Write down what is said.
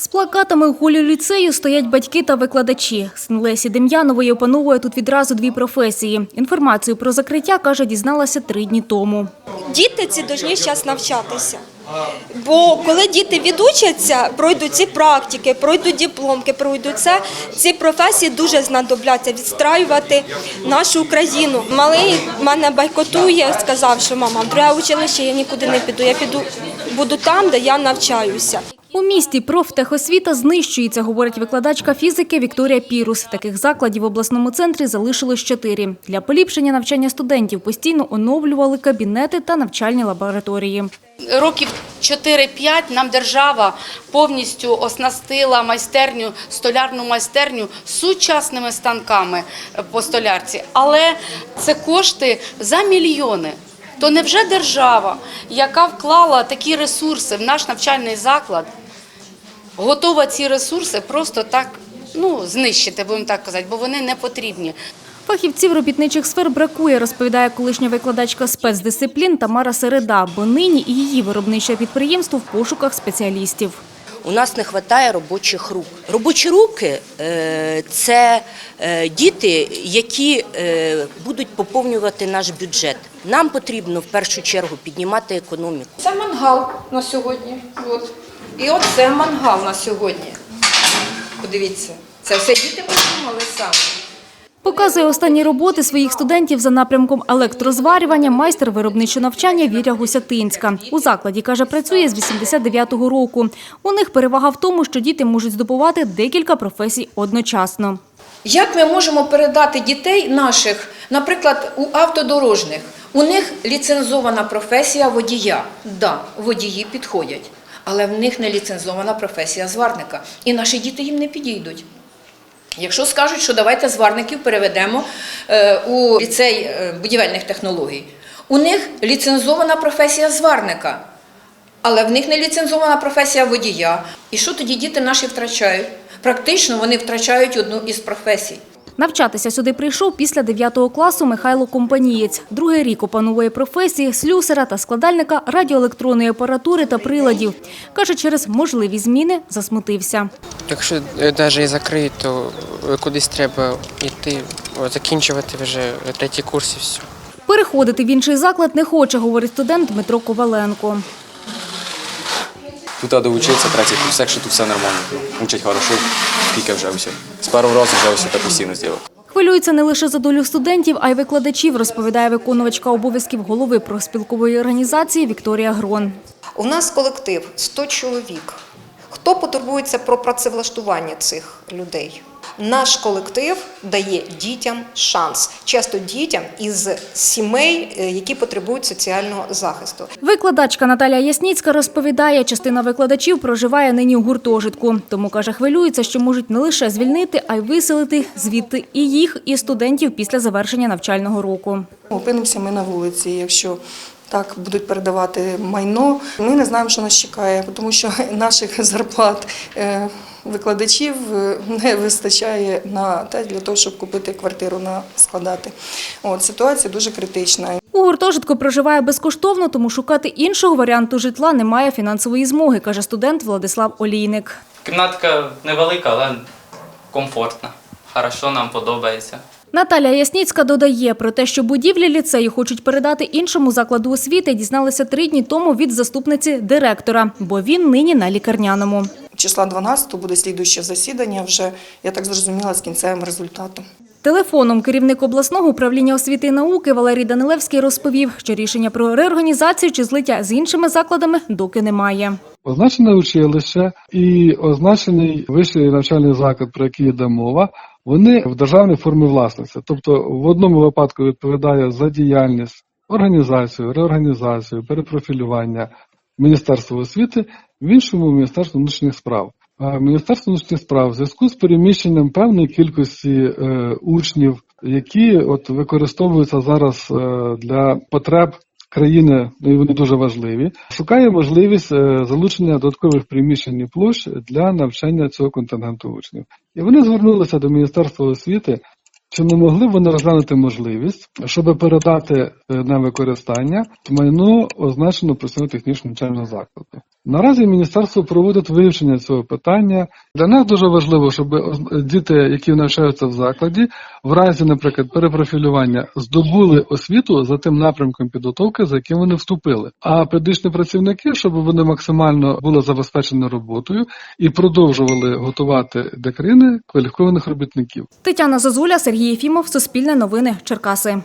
З плакатами у холі ліцею стоять батьки та викладачі. Син Лесі Дем'янової опановує тут відразу дві професії. Інформацію про закриття, каже, дізналася три дні тому. Діти ці повинні зараз навчатися. Бо коли діти відучаться, пройдуть ці практики, пройдуть дипломки, пройдуть це, ці професії дуже знадобляться відстраювати нашу Україну. Малий мене байкотує, сказав, що мама, друге училище я нікуди не піду. Я піду буду там, де я навчаюся. У місті профтехосвіта знищується, говорить викладачка фізики Вікторія Пірус. Таких закладів в обласному центрі залишилось чотири. Для поліпшення навчання студентів постійно оновлювали кабінети та навчальні лабораторії. Років 4-5 нам держава повністю оснастила майстерню, столярну майстерню сучасними станками по столярці. Але це кошти за мільйони. То невже держава, яка вклала такі ресурси в наш навчальний заклад, готова ці ресурси просто так ну, знищити, будемо так казати, бо вони не потрібні. Фахівців робітничих сфер бракує, розповідає колишня викладачка спецдисциплін Тамара Середа, бо нині і її виробниче підприємство в пошуках спеціалістів. У нас не вистачає робочих рук. Робочі руки е, це е, діти, які е, будуть поповнювати наш бюджет. Нам потрібно в першу чергу піднімати економіку. Це мангал на сьогодні. От. І от це мангал на сьогодні. Подивіться, це все діти придумали самі. Показує останні роботи своїх студентів за напрямком електрозварювання майстер виробничого навчання Віря Гусятинська. У закладі, каже, працює з 89-го року. У них перевага в тому, що діти можуть здобувати декілька професій одночасно. Як ми можемо передати дітей наших, наприклад, у автодорожних? У них ліцензована професія водія. Да, водії підходять, але в них не ліцензована професія зварника. І наші діти їм не підійдуть. Якщо скажуть, що давайте зварників переведемо е, у ліцей е, будівельних технологій, у них ліцензована професія зварника, але в них не ліцензована професія водія. І що тоді діти наші втрачають? Практично вони втрачають одну із професій. Навчатися сюди прийшов після 9 класу Михайло Компанієць. Другий рік опановує професії слюсара та складальника радіоелектронної апаратури та приладів. Каже, через можливі зміни засмутився. Якщо навіть і закриють, то е, кудись треба йти, закінчувати вже третій курс і все. Переходити в інший заклад не хоче, говорить студент Дмитро Коваленко. Тут треба доучитися, третій курс, якщо тут все нормально. Учать хорошо, тільки вже усі З першого разу вже усі так постійно зробив. Хвилюється не лише за долю студентів, а й викладачів, розповідає виконувачка обов'язків голови профспілкової організації Вікторія Грон. У нас колектив 100 чоловік. Хто потурбується про працевлаштування цих людей? Наш колектив дає дітям шанс, часто дітям із сімей, е, які потребують соціального захисту. Викладачка Наталя Ясніцька розповідає, частина викладачів проживає нині у гуртожитку. Тому, каже, хвилюється, що можуть не лише звільнити, а й виселити звідти і їх, і студентів після завершення навчального року. Опинимося ми на вулиці, якщо так будуть передавати майно. Ми не знаємо, що нас чекає, тому що наших зарплат е, викладачів е, не вистачає на те для того, щоб купити квартиру на складати. От ситуація дуже критична. У гуртожитку проживає безкоштовно, тому шукати іншого варіанту житла немає фінансової змоги, каже студент Владислав Олійник. Кімнатка невелика, але комфортна. Хорошо, нам подобається. Наталя Ясніцька додає про те, що будівлі ліцею хочуть передати іншому закладу освіти, дізналися три дні тому від заступниці директора, бо він нині на лікарняному. Числа 12 буде слідуюче засідання, вже, я так зрозуміла, з кінцевим результатом. Телефоном керівник обласного управління освіти і науки Валерій Данилевський розповів, що рішення про реорганізацію чи злиття з іншими закладами доки немає. Означене училище і означений вищий навчальний заклад, про який йде мова, вони в державній формі власності. Тобто в одному випадку відповідає за діяльність, організацію, реорганізацію, перепрофілювання Міністерства освіти, в іншому Міністерство внутрішніх справ. Міністерство внутрішніх справ в зв'язку з переміщенням певної кількості е, учнів, які от використовуються зараз е, для потреб країни, ну і вони дуже важливі, шукає можливість е, залучення додаткових приміщень і площ для навчання цього контингенту учнів. І вони звернулися до Міністерства освіти Чи не могли б вони розглянути можливість, щоб передати е, на використання майно означено професійно-технічного навчального закладу? Наразі міністерство проводить вивчення цього питання. Для нас дуже важливо, щоб діти, які навчаються в закладі, в разі, наприклад, перепрофілювання, здобули освіту за тим напрямком підготовки, за яким вони вступили. А педагогічні працівники, щоб вони максимально були забезпечені роботою і продовжували готувати для країни кваліфікованих робітників. Тетяна Зазуля, Сергій Єфімов, Суспільне новини, Черкаси.